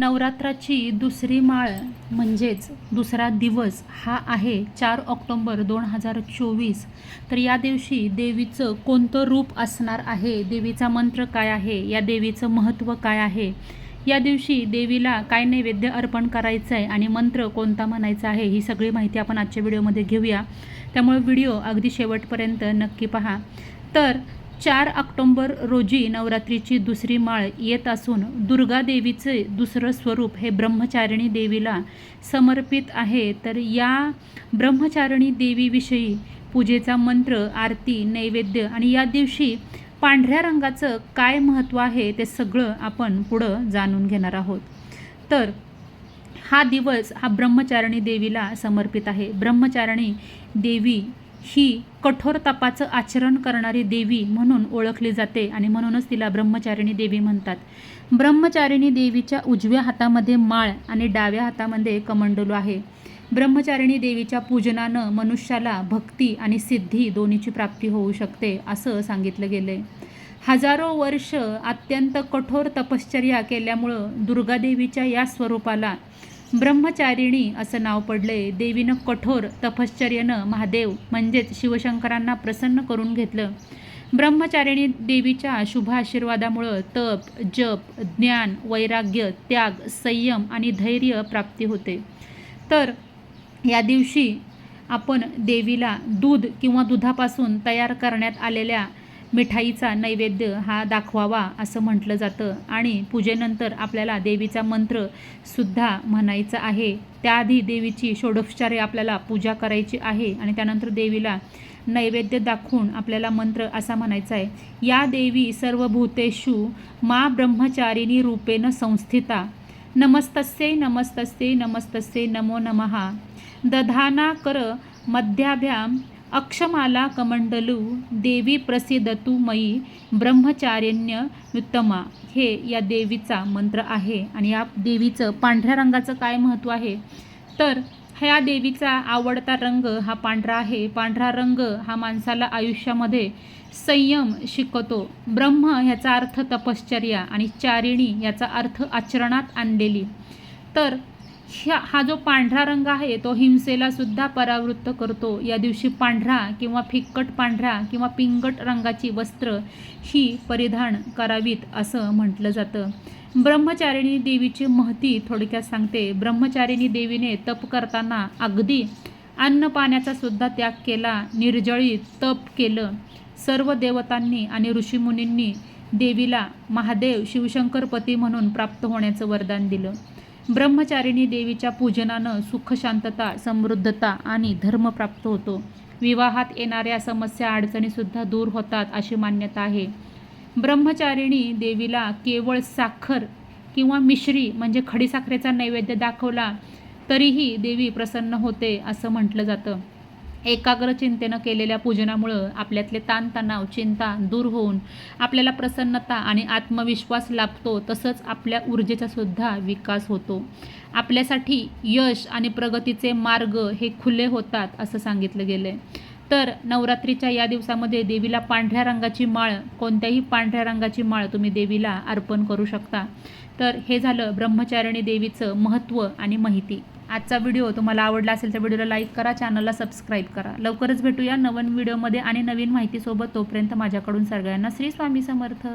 नवरात्राची दुसरी माळ म्हणजेच दुसरा दिवस हा आहे चार ऑक्टोंबर दोन हजार चोवीस. तर या दिवशी देवीचं कोणतं रूप असणार आहे? देवीचा मंत्र काय आहे? या देवीचं महत्त्व काय आहे? या दिवशी देवीला काय नैवेद्य अर्पण करायचं आहे आणि मंत्र कोणता म्हणायचा आहे ही सगळी माहिती आपण आजच्या व्हिडिओमध्ये घेऊया. त्यामुळे व्हिडिओ अगदी शेवटपर्यंत नक्की पहा. तर चार ऑक्टोंबर रोजी नवरात्रीची दुसरी माळ येत असून दुर्गा देवीचे दुसरं स्वरूप हे ब्रह्मचारिणी देवीला समर्पित आहे. तर या ब्रह्मचारिणी देवीविषयी पूजेचा मंत्र आरती नैवेद्य आणि या दिवशी पांढऱ्या रंगाचं काय महत्त्व आहे ते सगळं आपण पुढं जाणून घेणार आहोत. तर हा दिवस हा ब्रह्मचारिणी देवीला समर्पित आहे. ब्रह्मचारिणी देवी ही कठोर तपाचं आचरण करणारी देवी म्हणून ओळखली जाते आणि म्हणूनच तिला ब्रह्मचारिणी देवी म्हणतात. ब्रह्मचारिणी देवीच्या उजव्या हातामध्ये माळ आणि डाव्या हातामध्ये कमंडलू आहे. ब्रह्मचारिणी देवीच्या पूजनानं मनुष्याला भक्ती आणि सिद्धी दोन्हीची प्राप्ती होऊ शकते असं सांगितलं गेलं आहे हजारो वर्ष अत्यंत कठोर तपश्चर्या केल्यामुळं दुर्गादेवीच्या या स्वरूपाला ब्रह्मचारिणी असं नाव पडले देवीनं कठोर तपश्चर्यानं महादेव म्हणजेच शिवशंकरांना प्रसन्न करून घेतलं. ब्रह्मचारिणी देवीच्या शुभ आशीर्वादामुळं तप जप ज्ञान वैराग्य त्याग संयम आणि धैर्य प्राप्ती होते. तर या दिवशी आपण देवीला दूध किंवा दुधापासून तयार करण्यात आलेल्या मिठाईचा नैवेद्य हा दाखवावा असं म्हटलं जातं. आणि पूजेनंतर आपल्याला देवीचा मंत्रसुद्धा म्हणायचा आहे. त्याआधी देवीची षोडोपचारे आपल्याला पूजा करायची आहे आणि त्यानंतर देवीला नैवेद्य दाखवून आपल्याला मंत्र असा म्हणायचा आहे. या देवी सर्व भूतेषु मा ब्रह्मचारिणी रूपेण संस्थिता. नमस्तस्ये नमस्तस्ये नमस्तस्ये नमो नमः. दधाना कर मध्याभ्याम अक्षमाला कमंडलू देवी प्रसिद्धतु मयी ब्रह्मचारिण्य उत्तमा हे या देवीचा मंत्र आहे. आणि या देवीचं पांढऱ्या रंगाचं काय महत्त्व आहे? तर ह्या देवीचा आवडता रंग हा पांढरा आहे. पांढरा रंग हा माणसाला आयुष्यामध्ये संयम शिकवतो. ब्रह्म ह्याचा अर्थ तपश्चर्या आणि चारिणी याचा अर्थ आचरणात आणलेली. तर ह्या हा जो पांढरा रंग आहे तो हिंसेला सुद्धा परावृत्त करतो. या दिवशी पांढरा किंवा फिक्कट पांढरा किंवा पिंगट रंगाची वस्त्र ही परिधान करावीत असं म्हटलं जातं. ब्रह्मचारिणी देवीची महती थोडक्यात सांगते. ब्रह्मचारिणी देवीने तप करताना अगदी अन्न पाण्याचा सुद्धा त्याग केला निर्जळी तप केलं. सर्व देवतांनी आणि ऋषीमुनींनी देवीला महादेव शिवशंकरपती म्हणून प्राप्त होण्याचं वरदान दिलं. ब्रह्मचारिणी देवीच्या पूजनानं सुख शांतता समृद्धता आणि धर्म प्राप्त होतो. विवाहात येणाऱ्या समस्या अडचणीसुद्धा दूर होतात अशी मान्यता आहे. ब्रह्मचारिणी देवीला केवळ साखर किंवा मिश्री म्हणजे खडीसाखरेचा नैवेद्य दाखवला तरीही देवी प्रसन्न होते असं म्हटलं जातं. एकाग्र चिंतेनं केलेल्या पूजनामुळं आपल्यातले ताणतणाव चिंता दूर होऊन आपल्याला प्रसन्नता आणि आत्मविश्वास लाभतो तसंच आपल्या ऊर्जेचा सुद्धा विकास होतो. आपल्यासाठी यश आणि प्रगतीचे मार्ग हे खुले होतात असं सांगितलं गेलं आहे तर नवरात्रीच्या या दिवसामध्ये देवीला पांढऱ्या रंगाची माळ कोणत्याही पांढऱ्या रंगाची माळ तुम्ही देवीला अर्पण करू शकता. तर हे झालं ब्रह्मचारिणी देवीचं महत्त्व आणि माहिती. आजचा व्हिडिओ तुम्हाला आवडला असेल तर व्हिडिओला लाईक करा चॅनलला सबस्क्राईब करा. लवकरच भेटूया नवीन व्हिडिओमध्ये आणि नवीन माहितीसोबत तोपर्यंत माझ्याकडून सगळ्यांना श्री स्वामी समर्थ.